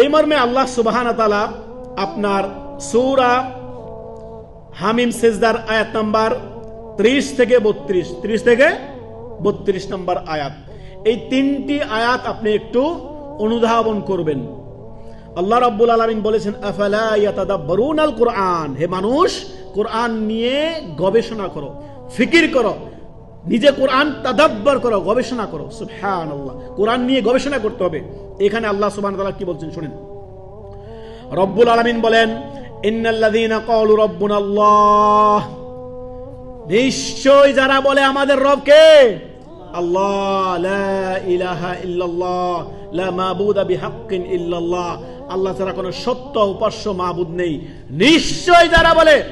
এই মর্মে আল্লাহ সুবাহান তালা আপনার সৌরা হামিম সেজদার আয়াত নাম্বার ত্রিশ থেকে বত্রিশ, ত্রিশ থেকে বত্রিশ নম্বর আয়াত। এই তিনটি আয়াত আপনি একটু অনুধাবন করবেন। আল্লাহ রাব্বুল আলামিন বলেছেন আল কোরআন? হে মানুষ, কোরআন নিয়ে গবেষণা করো, ফিকির করো। নিজে কোরআন তাদাব্বার করো, গবেষণা করো। সুবহানাল্লাহ। কোরআন নিয়ে গবেষণা করতে হবে। এখানে আল্লাহ সুবহানাহু ওয়া তাআলা কি বলছেন শুনেন। রব্বুল আলামিন বলেন নিশ্চয় যারা বলে আমাদের রবকে, আল্লাহ লা ইলাহা ইল্লাল্লাহ আল্লাহ ছাড়া কোনো সত্য উপাস্য মাবুদ নেই। নিশ্চয় যারা বলে,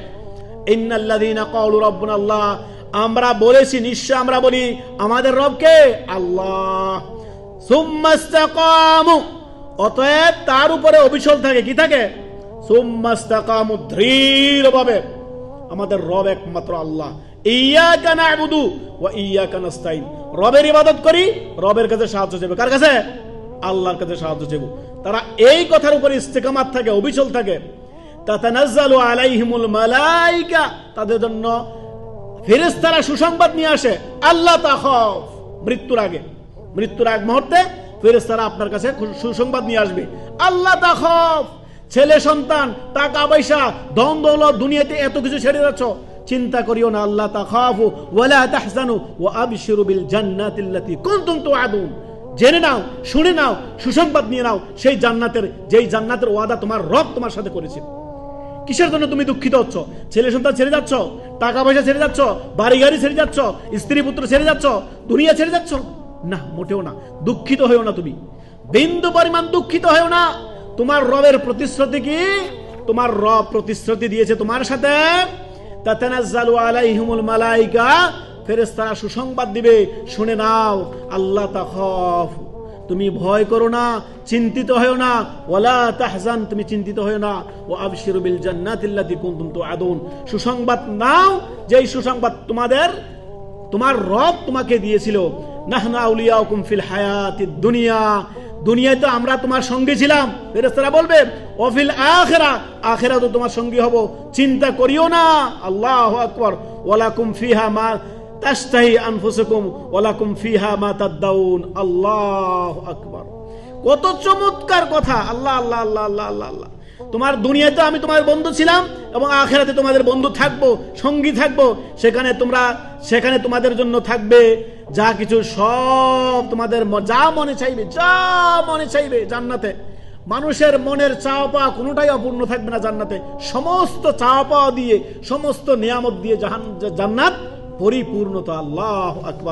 ইন্নাল্লাযীনা ক্বালু রাব্বুনাল্লাহ আমরা বলেছি, নিশ্চয় আমরা বলি, আমাদের রবকে? আল্লাহ। অতএব তার উপরে অবিচল থাকে, কি থাকে? দৃঢ়ভাবে। আমাদের রব একমাত্র আল্লাহ। ইয়াকা না'বুদু ওয়া ইয়াকা নাস্তাইন রবের ইবাদত করি, রবের কাছে সাহায্য চাইবে। কার কাছে? আল্লাহর কাছে সাহায্য চাইব। তারা এই কথার উপর ইস্তেকামাত থাকে, অবিচল থাকে। তাতানাজ্জালু আলাইহিমুল মালাইকা। তাদের জন্য ফেরেশতারা সুসংবাদ নিয়ে আসে, আল্লাহ তাখাফ মৃত্যুর আগে। মৃত্যুর আগ মুহূর্তে ফেরেশতারা আপনার কাছে সুসংবাদ নিয়ে আসবে, আল্লাহ তাখাফ ছেলে, সন্তান, টাকা, পয়সা, ধন, দৌলত, দুনিয়াতে এত কিছু ছেড়ে যাচ্ছ চিন্তা করিও না, আল্লাহ তাখাফু ওয়ালা তাহজানু ওয়া আবশিরু বিল জান্নাতিল্লাতী কুনতুম তুআদুন। জেনে নাও, শুনে নাও, সুসংবাদ নিয়ে নাও, সেই জান্নাতের, যেই জান্নাতের ওয়াদা তোমার রব তোমার সাথে করেছে। কিসের জন্য তুমি দুঃখিত হচ্ছ? ছেলে সন্তান ছেড়ে যাচ্ছ? টাকা পয়সা ছেড়ে যাচ্ছ? বাড়ি গাড়ি ছেড়ে যাচ্ছ? স্ত্রী পুত্র ছেড়ে যাচ্ছ? দুনিয়া ছেড়ে যাচ্ছ? না, মোটেও না। দুঃখিত হয়েও না তুমি। বিন্দু পরিমাণ দুঃখিত হয়েও না। তোমার রবের প্রতিশ্রুতি কি? তোমার রব প্রতিশ্রুতি দিয়েছে তোমার সাথে। মালাইকা। ফেরেশতারা সুসংবাদ দিবে। শুনে নাও, আল্লাহ তাখাফ। তুমি ভয় করো না, চিন্তিত হয়েও না। ওলা তাহজান, তুমি চিন্তিত হয়েও না। ও আবশিরু বিল জান্নাতিল্লাতী কুনতুম তুআদুন। সুসংবাদ নাও, যেই সুসংবাদ তোমাদের, তোমার রব তোমাকে দিয়েছিল। নাহনা আউলিয়াউকুম ফিল হায়াতিদ দুনিয়া। দুনিয়ায় তো আমরা তোমার সঙ্গে ছিলাম। ফেরেশতারা বলবে অফিল আখেরা আখেরা তো তোমার সঙ্গী হব। চিন্তা করিও না। আল্লাহু আকবার। ওয়ালাকুম ফিহা মা কত চমৎকার কথা। আল্লাহ আল্লাহ আল্লাহ আল্লাহ আল্লাহ আল্লাহ। তোমার দুনিয়াতে আমি তোমার বন্ধু ছিলাম এবং আখেরাতে তোমাদের বন্ধু থাকব, সঙ্গী থাকব। সেখানে তোমরা, সেখানে তোমাদের জন্য থাকবে যা কিছু সব তোমাদের যা মনে চাইবে, যা মনে চাইবে জান্নাতে। মানুষের মনের চাওয়া পাওয়া কোনোটাই অপূর্ণ থাকবে না জান্নাতে। সমস্ত চাওয়া পাওয়া দিয়ে, সমস্ত নিয়ামত দিয়ে জাহান জান্নাত পরিপূর্ণতা আল্লাহ আকবার।